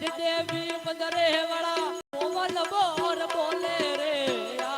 આજ દેવી મંદરે વાળા મોમન બોર બોલે રે આજ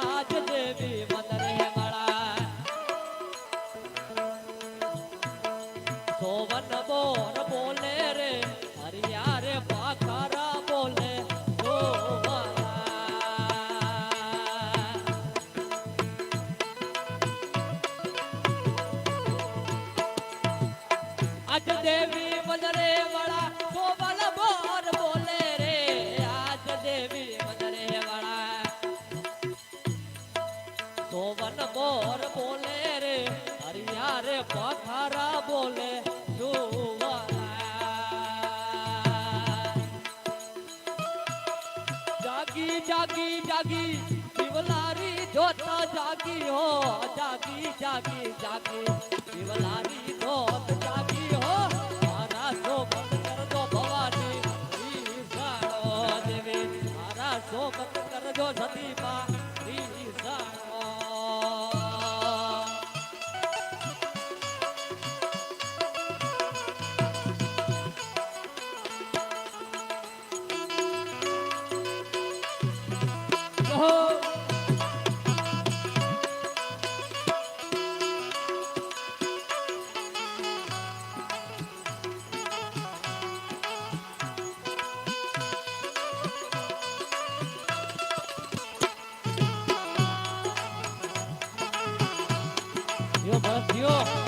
જીઓ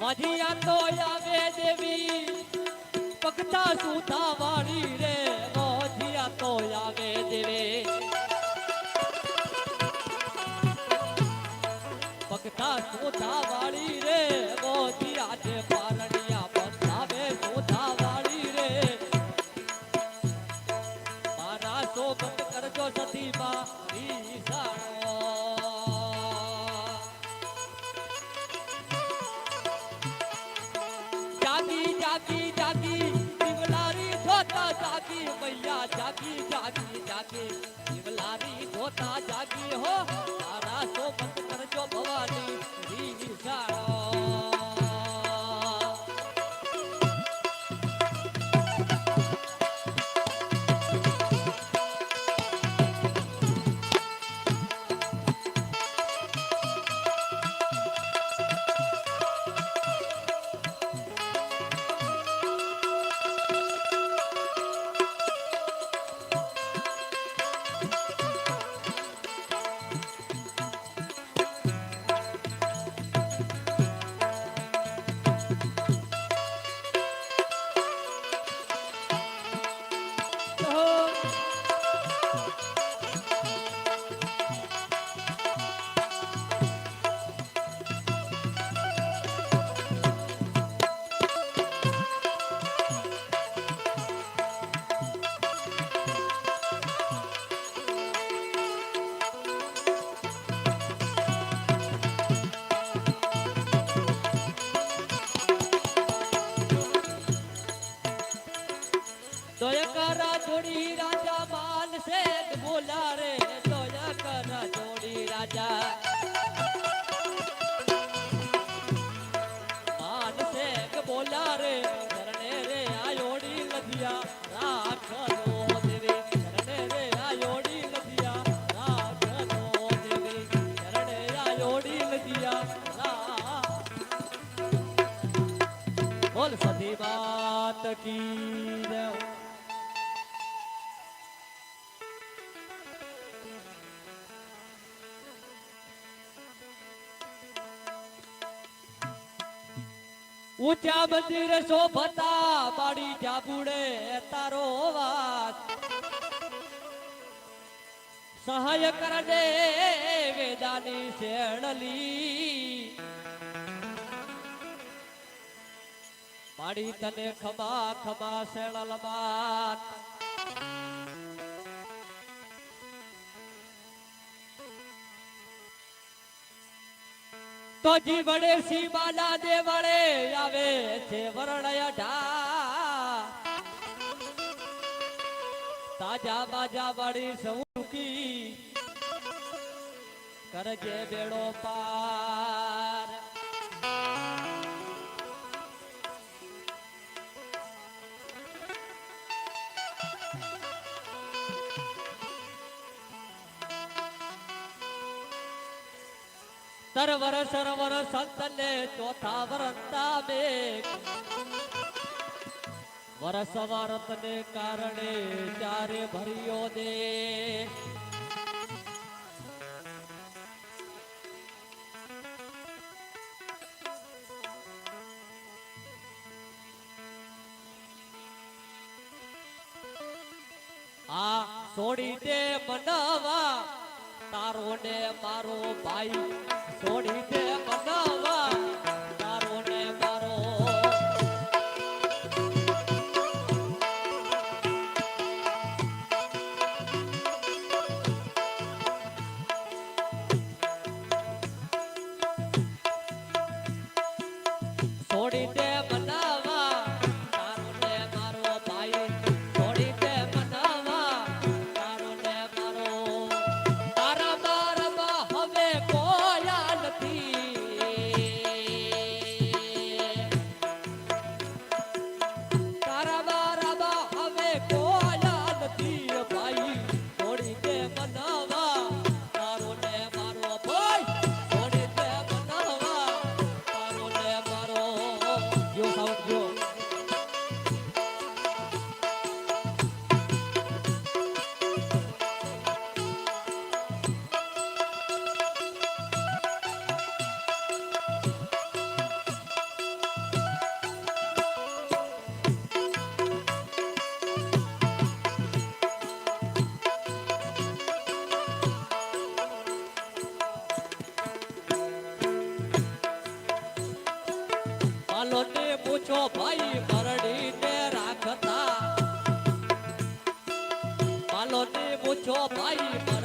મધિયા તો આવે દેવી પગતા સુતા વાળી રે. મોધિયા તો આવે દેવી જાગી જાગી જાગી શિવલારી ધોતા જાગી હો તારા ভবানী રે શરણે રે આયોડી લધિયા રાખનો દેવી શરણે રે આયોડી લધિયા રાખનો દેવી શરણે આયોડી લધિયા રાખ બોલ સધી બાત કી. ઊંચા મંદિર શોભતા માડી જાબુડે તારો વાત સહાય કરને વેદાની શેણલી. માડી તને ખમા ખમા શેણલ માત તો જીવડે સી બાલા દેવળે આવે છે વરણયઢા તાજા બાજા વળી સૌ કરજે બેડો પા સરવર સરવર સંતને ચોથા વરતા બે વરસ વરતને કારણે ચારે ભર્યો દે આ છોડી દે મના મારો ને મારો ભાઈ છોડી છો ભાઈ કરડી ને રાખતા? પાલો ને પૂછો ભાઈ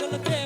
look at the